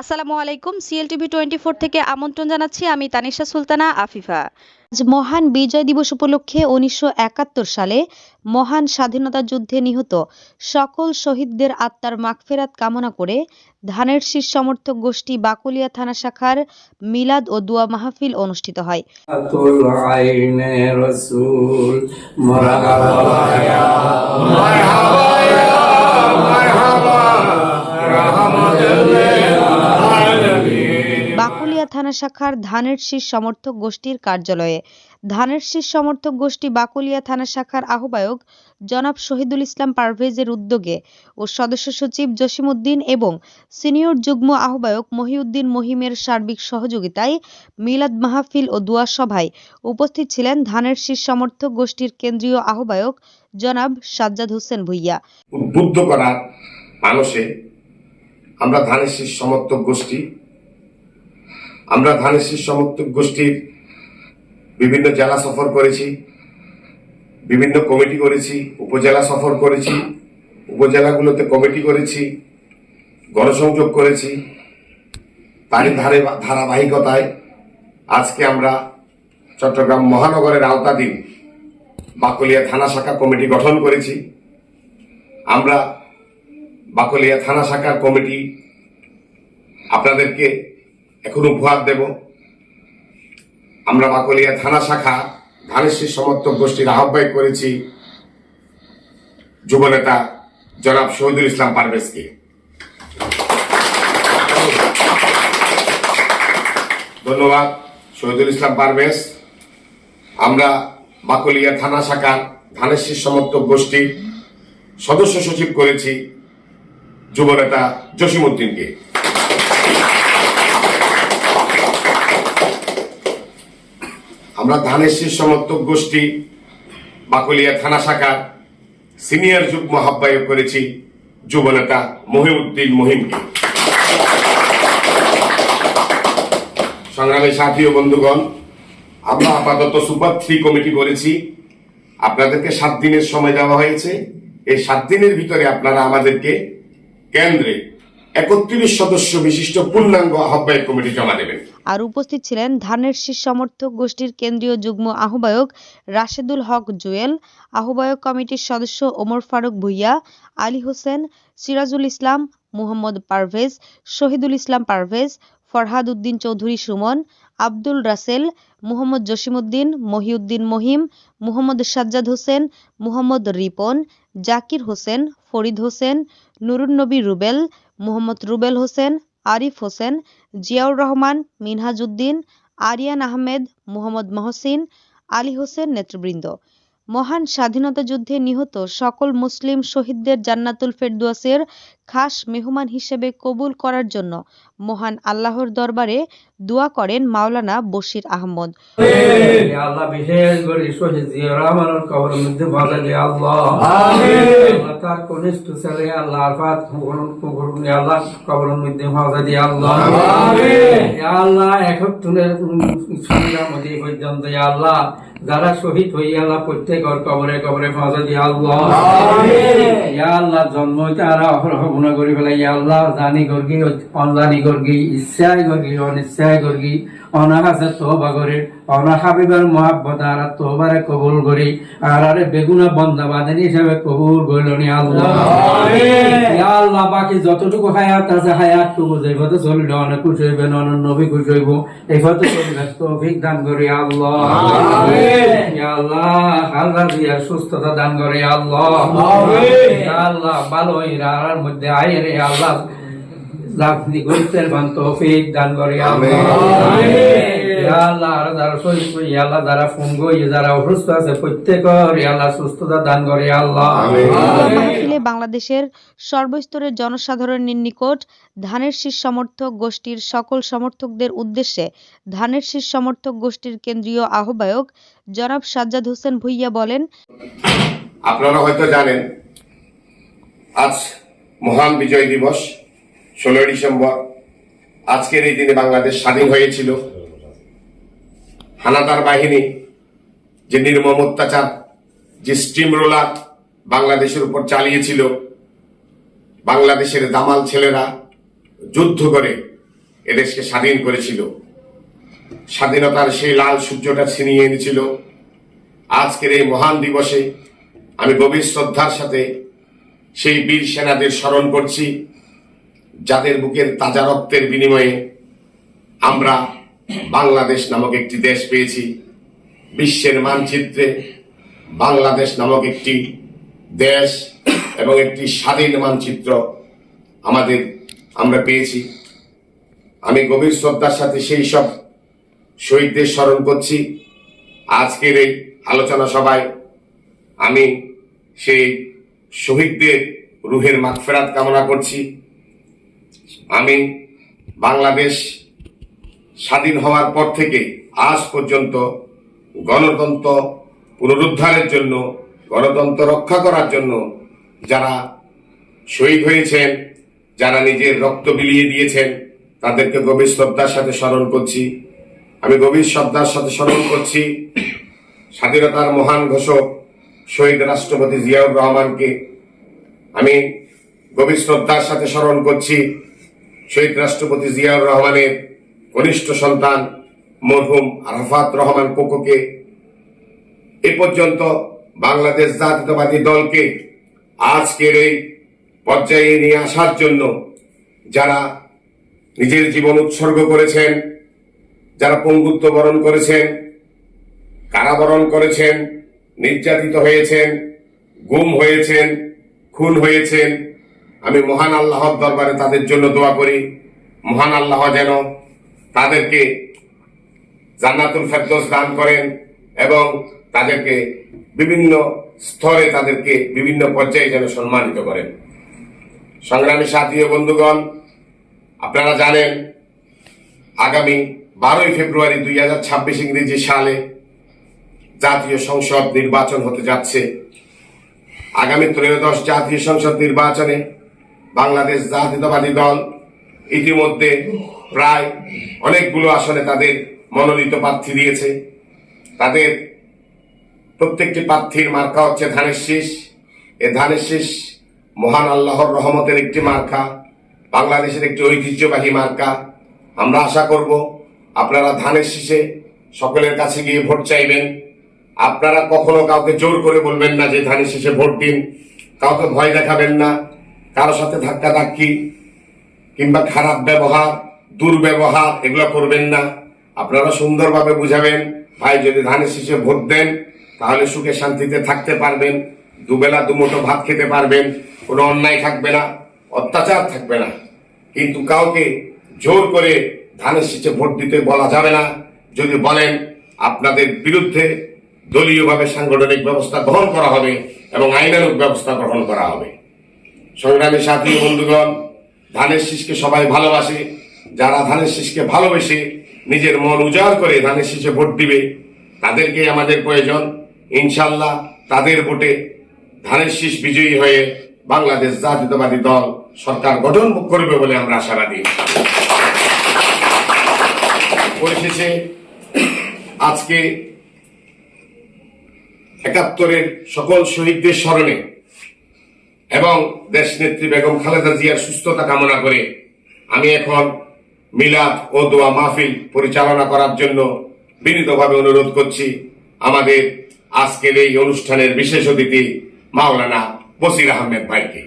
আসসালামু আলাইকুম CLTV twenty four থেকে আমন্ত্রণ জানাচ্ছি আমি তানিশা সুলতানা, আফিফা। আজ মহান বিজয় দিবস উপলক্ষে উনিশশো একাত্তর সালে মহান স্বাধীনতা যুদ্ধে নিহত সকল শহীদদের আত্মার মাগফেরাত কামনা করে ধানের শীষ সমর্থক গোষ্ঠী বাকুলিয়া থানা শাখার মিলাদ ও দোয়া মাহফিল অনুষ্ঠিত হয়। বাকুলিয়া থানা শাখার ধানের শীষ সমর্থক গোষ্ঠীর কার্যালয়ে। ধানের শীষ সমর্থক গোষ্ঠী বাকুলিয়া থানা শাখার আহ্বায়ক জনাব শহীদুল ইসলাম পারভেজের উদ্যোগে ও সদস্য সচিব জসিমউদ্দিন এবং সিনিয়র যুগ্ম আহ্বায়ক মহিউদ্দিন মহিমের সার্বিক সহযোগিতায় মিলাদ মাহফিল ও দোয়া সভায় উপস্থিত ছিলেন ধানের শীষ সমর্থক গোষ্ঠীর কেন্দ্রীয় আহ্বায়ক জনাব সাজ্জাদ হোসেন ভুইয়া। উদ্বুদ্ধ করার মানুষে, আমরা ধানের শীষ সমর্থক গোষ্ঠী আমরা ধানের শীষ সমর্থক গোষ্ঠীর বিভিন্ন জেলা সফর করেছি, বিভিন্ন কমিটি করেছি, উপজেলা সফর করেছি, উপজেলাগুলোতে কমিটি করেছি, গণসংযোগ করেছি। তারই ধারে ধারাবাহিকতায় আজকে আমরা চট্টগ্রাম মহানগরের আওতাধীন বাকলিয়া থানা শাখা কমিটি গঠন করেছি। আমরা বাকলিয়া থানা শাখার কমিটি আপনাদেরকে এখন উপহার দেব। আমরা বাকলিয়া থানা শাখা ধানেশ্বরী সমর্থক গোষ্ঠীর আহ্বায়ক করেছি যুবনেতা জনাব শহীদুল ইসলাম পারভেজকে। ধন্যবাদ, শহীদুল ইসলাম পারভেজ। আমরা বাকলিয়া থানা শাখার ধানেশ্বরী সমর্থক গোষ্ঠীর সদস্য সচিব করেছি যুবনেতা জসিমউদ্দিনকে। আমরা ধানের সমর্থক গোষ্ঠী, বাকলিয়া থানা শাখার সিনিয়র যুগ্ম আহ্বায়ক করেছি যুবনেতা মহিউদ্দিন মহিমকে। সংগ্রামী সাথী ও বন্ধুগণ, আমরা আপাতত সুপার থ্রি কমিটি করেছি। আপনাদেরকে সাত দিনের সময় দেওয়া হয়েছে। এই সাত দিনের ভিতরে আপনারা আমাদেরকে কেন্দ্রে একত্রিশ সদস্য বিশিষ্ট পূর্ণাঙ্গ আহ্বায়ক কমিটি জমা দেবেন। আর উপস্থিত ছিলেন ধানের শীষ সমর্থক গোষ্ঠীর কেন্দ্রীয় যুগ্ম আহ্বায়ক রাশেদুল হক জুয়েল, আহ্বায়ক কমিটির সদস্য ওমর ফারুক ভুইয়া, আলী হোসেন, সিরাজুল ইসলাম, মুহাম্মদ পারভেজ, শহীদুল ইসলাম পারভেজ, ফরহাদ উদ্দিন চৌধুরী সুমন, আব্দুল রাসেল, মুহম্মদ জসিমউদ্দিন, মহিউদ্দিন মহিম, মুহম্মদ সাজ্জাদ হোসেন, মুহম্মদ রিপন, জাকির হোসেন, ফরিদ হোসেন, নুরুন্নবী রুবেল, মুহম্মদ রুবেল হোসেন আরিফ হোসেন, জিয়াউর রহমান মিনহাজউদ্দিন আরিয়ান আহমেদ, মোহাম্মদ মহসিন, আলী হোসেন নেতৃবৃন্দ। মহান স্বাধীনতা যুদ্ধে নিহত সকল মুসলিম শহীদদের জান্নাতুল ফেরদৌসের খাস মেহমান হিসেবে কবুল করার জন্য মহান আল্লাহর দরবারে দোয়া করেন মাওলানা বশির আহমদ। আল্লাহ বিশেষ করে মধ্যে আল্লাহ। আল্লাহ তার কনিষ্ঠ ছেলে আল্লাহ আল্লাহ মধ্যে আল্লাহ। আল্লাহ সংগ্রাম পর্যন্ত আল্লাহ যারা শহীদ হইয়া আল্লাহ প্রত্যেকর কবরে কবরে বাজালে আল্লাহ। ইয়া আল্লাহ জন্ম তারা অহরহগুনা করি ফেলাই আল্লাহ জানি গর্গি অনজানি গর্গি ইচ্ছাই গর্গি অনিচ্ছাই অনাহাসে তোবা করে অনা হাবিবার মহাব্বত আর তোবারে কবুল করি আর আরে বেগুনা বন্দা বাদেন হিসেবে কবুল করিলনি আল্লাহ। আল্লাহ বাকি যতটুকু হায়াত আছে হায়াত টুকু যাইব তো চলিল অনেক খুশি হইবে অনেক নবী খুশি হইব এই ফটো চলিবে তৌফিক দান করি আল্লাহ। আল্লাহ আল্লাহ দিয়া সুস্থতা দান করে আল্লাহ। আল্লাহ ভালো হইরা মধ্যে আয় রে আল্লাহ। লাভনি গুরুত্বের বান তৌফিক দান করে আল্লাহ। ইয়া আল্লাহ আর যারা শহীদ আল্লাহ যারা ফোন যারা অসুস্থ আছে প্রত্যেকর আল্লাহ সুস্থতা দান করে আল্লাহ। বাংলাদেশের সর্বস্তরের জনসাধারণের নিকট ধানের শীষ সমর্থক গোষ্ঠীর সকল সমর্থকদের উদ্দেশ্যে ধানের শীষ সমর্থক গোষ্ঠীর কেন্দ্রীয় আহ্বায়ক জনাব সাজ্জাদ হোসেন ভুইয়া বলেন আপনারা হয়তো জানেন আজ মহান বিজয় দিবস। ষোলোই ডিসেম্বর, আজকের এই দিনে বাংলাদেশ স্বাধীন হয়েছিল। হানাদার বাহিনী, যে নির্মম অত্যাচার, যে স্টিম রোলার বাংলাদেশের উপর চালিয়েছিল, বাংলাদেশের দামাল ছেলেরা যুদ্ধ করে এদেশকে স্বাধীন করেছিল। স্বাধীনতার সেই লাল সূর্যটা ছিনিয়ে এনেছিল। আজকের এই মহান দিবসে আমি গভীর শ্রদ্ধার সাথে সেই বীর সেনাদের স্মরণ করছি। যাদের বুকের তাজা রক্তের বিনিময়ে আমরা বাংলাদেশ নামক একটি দেশ পেয়েছি। বিশ্বের মানচিত্রে বাংলাদেশ নামক একটি দেশ এবং একটি স্বাধীন মানচিত্র আমাদের আমরা পেয়েছি। আমি গভীর শ্রদ্ধার সাথে সেই সব শহীদদের স্মরণ করছি। আজকের এই আলোচনা সভায় আমি সেই শহীদদের রুহের মাগফেরাত কামনা করছি। আমি বাংলাদেশ স্বাধীন হওয়ার পর থেকে আজ পর্যন্ত গণতন্ত্র পুনরুদ্ধারের জন্য, গণতন্ত্র রক্ষা করার জন্য যারা শহীদ হয়েছেন, যারা নিজের রক্ত বিলিয়ে দিয়েছেন, তাদেরকে গভীর শ্রদ্ধার সাথে স্মরণ করছি। আমি গভীর শ্রদ্ধার সাথে স্মরণ করছি স্বাধীনতার মহান ঘোষক শহীদ রাষ্ট্রপতি জিয়াউর রহমানকে। আমি গভীর শ্রদ্ধার সাথে স্মরণ করছি শহীদ রাষ্ট্রপতি জিয়াউর রহমানের কনিষ্ঠ সন্তান মরহুম আরাফাত রহমান কোকোকে এ পর্যন্ত বাংলাদেশ জাতীয়তাবাদী দলকে আজকের এই পর্যায়ে নিয়ে আসার জন্য যারা নিজের জীবন উৎসর্গ করেছেন, যারা পঙ্গুত্ব বরণ করেছেন, কারাবরণ করেছেন, নির্যাতিত হয়েছেন, গুম হয়েছেন, খুন হয়েছেন আমি মহান আল্লাহর দরবারে তাদের জন্য দোয়া করি। মহান আল্লাহ যেন তাদেরকে জান্নাতুল ফেরদৌস দান করেন এবং তাদেরকে বিভিন্ন স্তরে তাদেরকে বিভিন্ন পর্যায়ে যেন সম্মানিত করেন। সংগ্রামী সাথী ও বন্ধুগণ, আপনারা জানেন, আগামী বারোই ফেব্রুয়ারি দুই হাজার ছাব্বিশ ইংরেজি সালে জাতীয় সংসদ নির্বাচন হতে যাচ্ছে। আগামী ত্রয়োদশ জাতীয় সংসদ নির্বাচনে বাংলাদেশ জাতীয়তাবাদী দল ইতিমধ্যে প্রায় অনেকগুলো আসনে তাদের মনোনীত প্রার্থী দিয়েছে। তাদের প্রত্যেকটি প্রার্থীর মার্কা হচ্ছে ধানের শীষ। এ ধানের শীষ মহান আল্লাহর রহমতের একটি মার্কা, বাংলাদেশের একটি ঐতিহ্যবাহী মার্কা। আমরা আশা করব আপনারা ধানের শীষে সকলের কাছে গিয়ে ভোট চাইবেন। আপনারা কখনো কাউকে জোর করে বলবেন না যে ধানের শীষে ভোট দিন, কাউকে ভয় দেখাবেন না। কারও সাথে ধাক্কা ধাক্কি কিংবা খারাপ ব্যবহার, দুর্ব্যবহার, এগুলো করবেন না। আপনারা সুন্দরভাবে বুঝাবেন, ভাই যদি ধানের শীষে ভোট দেন, তাহলে সুখে শান্তিতে থাকতে পারবেন, দুবেলা দুমুঠো ভাত খেতে পারবেন, কোনো অন্যায় থাকবে না, অত্যাচার থাকবে না। কিন্তু কাউকে জোর করে ধানের শীষে ভোট দিতে বলা যাবে না। যদি বলেন, আপনাদের বিরুদ্ধে দলীয়ভাবে সাংগঠনিক ব্যবস্থা গ্রহণ করা হবে এবং আইনানুক ব্যবস্থা গ্রহণ করা হবে। সংগ্রামী সাথী বন্ধুগণ, ধানের শীষকে সবাই ভালোবাসে। যারা ধানের শীষকে ভালোবেসে নিজের মন উজাড় করে ধানের শীষে ভোট দিবে তাদেরকে আমাদের প্রয়োজন। ইনশাল্লাহ তাদের ভোটে ধানের শীষ বিজয়ী হয়ে বাংলাদেশ জাতীয়তাবাদী দল সরকার গঠন করবে বলে আমরা আশাবাদী। পরিশেষে আজকে একাত্তরের সকল শহীদদের স্মরণে এবং দেশ নেত্রী বেগম খালেদা জিয়ার সুস্থতা কামনা করে আমি এখন মিলাদ ও দোয়া মাহফিল পরিচালনা করার জন্য বিনীতভাবে অনুরোধ করছি আমাদের আজকের এই অনুষ্ঠানের বিশেষ অতিথি মাওলানা বসির আহমেদ ভাইকে।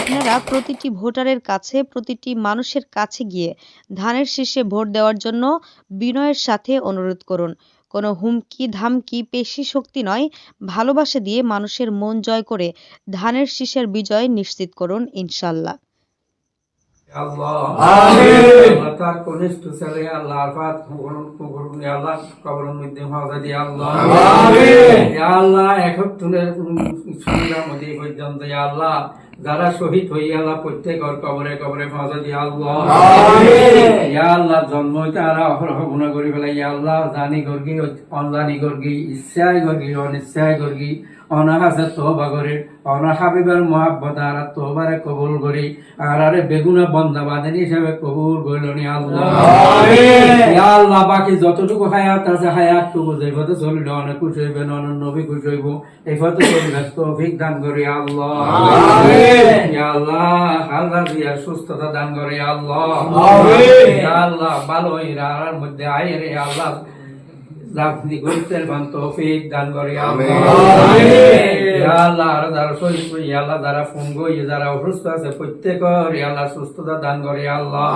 আপনারা প্রতিটি ভোটারের কাছে, প্রতিটি মানুষের কাছে গিয়ে ধানের শীষে ভোট দেওয়ার জন্য বিনয়ের সাথে অনুরোধ করুন। কোনো হুমকি ধামকি পেশি শক্তি নয়। ভালোবাসা দিয়ে মানুষের মন জয় করে ধানের শীষের বিজয় নিশ্চিত করুন ইনশাল্লাহ। আল্লাহ। আমিন। আল্লাহ তার কনিষ্ঠ ছেলে আল্লাহ আরফাত করুন করুন আল্লাহ কবরের মধ্যে হাজা দিয়ে আল্লাহ। আমিন। আল্লাহ একত্তরের সংগ্রাম মধ্যে পর্যন্ত আল্লাহ। যারা শহীদ হই আল্লাহ প্রত্যেক কবরে কবরে দিয়ে আল্লাহ। ইয়া আল্লাহ জন্ম তারা অহরহ গুণা করি ফেলে। ইয়া আল্লাহ জানি গর্গি অনজানি গর্গি ইচ্ছায় গর্গি অনিচ্ছাই গর্গি। অনা হাসে তোবা করি অনা হাবিবের মহাব্বত আর তোবারে কবুল করি আর আরে বেগুনা বন্দা বাদেন হিসাবে কবুল করিলনি আল্লাহ। আল্লাহ বাকি যতটুকু হায়াত আছে হায়াত টুকু যে পথে চলিল অনেক খুশি হইবে অনেক নবী খুশি হইব এই পথে চলিবে তৌফিক দান করি আল্লাহ। আল্লাহ আল্লাহ দিয়া সুস্থতা দান করে আল্লাহ। আল্লাহ ভালো ইরার মধ্যে আয় রে আল্লাহ। রাখনি করতে বান তৌফিক দান করে আল্লাহ ইয়া যারা শহীদ হই, ইয়া আল্লাহ যারা ফোন গই যারা অসুস্থ আছে প্রত্যেক ইয়া আল্লাহ সুস্থতা দান করে আল্লাহ